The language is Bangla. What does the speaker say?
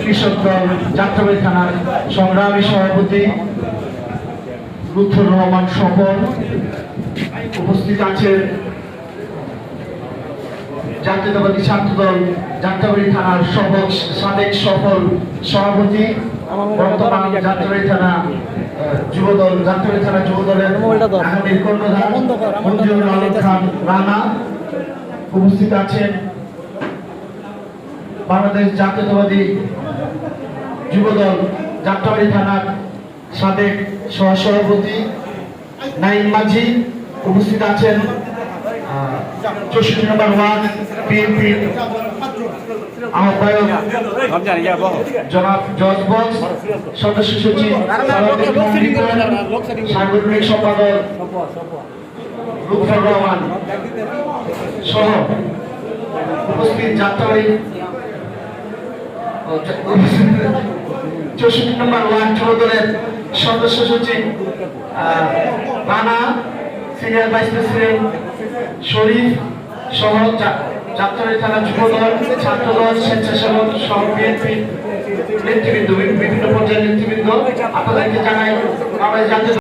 কৃষক দল যাত্রাবাড়ি থানার সংগ্রামী সভাপতি লুৎফর রহমান সফল উপস্থিত আছেন জাতীয়তাবাদী ছাত্র দল যাত্রাবাড়ি থানার সফল সাবেক সফল সভাপতি বর্তমান যাত্রাবাড়ি থানা আহ, যুবদল যাত্রাবাড়ি থানা যুবদলের আগামীর কর্ণধার মঞ্জুর আলম খান রানা উপস্থিত আছেন। বাংলাদেশ জাতীয়তাবাদী যুবদল যাত্রাবাড়ি থানার সাবেক সহসভাপতি নাইম মাঝি উপস্থিত আছেন। চৌষট্টি নম্বর ওয়ার্ড সদস্য সাংগঠনিক সম্পাদক রহমান সহ উপস্থিত যাত্রাবাড়ি চৌষট্টি নম্বর ওয়ার্ড যুব দলের সদস্য সচিব Rana senior vice president Sharif সহ যা- যাত্রাবাড়ি থানা যুব দল, ছাত্র দল, স্বেচ্ছাসেবক সহ বিএনপি নেতৃবৃন্দ, বিভিন্ন পর্যায়ের নেতৃবৃন্দ আপনাদেরকে জানাই, আমরা জাতীয়